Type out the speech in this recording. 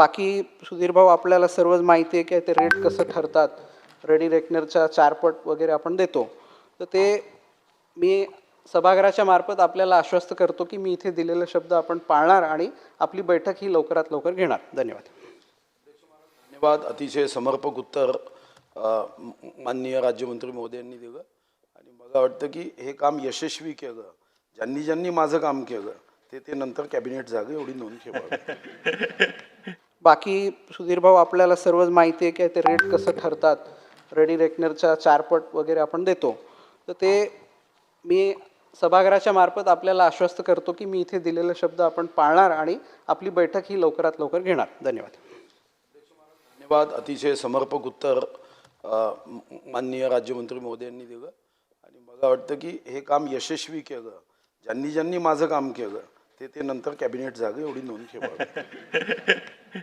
बाकी सुधीर भाऊ आपल्याला सर्वच माहिती आहे की ते रेट कसं ठरतात? रेडी रेकनरच्या चारपट वगैरे आपण देतो. तर ते मी सभागृहाच्या मार्फत आपल्याला आश्वस्त करतो की मी इथे दिलेले शब्द आपण पाळणार आणि आपली बैठक ही लवकरात लवकर घेणार. धन्यवाद. धन्यवाद. अतिशय समर्पक उत्तर माननीय राज्यमंत्री महोदयांनी दिलं. आणि मला वाटतं की हे काम यशस्वी केलं. ज्यांनी ज्यांनी माझं काम केलं ते ते नंतर कॅबिनेट जागे एवढी नोंद ठेवावी. बाकी सुधीर भाऊ आपल्याला सर्वच माहिती आहे की ते रेट कसं ठरतात. रेडी रेकनरच्या चारपट वगैरे आपण देतो. तर ते मी सभागृहाच्या मार्फत आपल्याला आश्वस्त करतो की मी इथे दिलेले शब्द आपण पाळणार आणि आपली बैठक ही लवकरात लवकर घेणार. धन्यवाद. धन्यवाद. अतिशय समर्पक उत्तर माननीय राज्यमंत्री महोदयांनी दिलं. आणि मला वाटतं की हे काम यशस्वी केलं. ज्यांनी ज्यांनी माझं काम केलं ते ते नंतर कॅबिनेट जागे एवढी नोंद ठेवावी.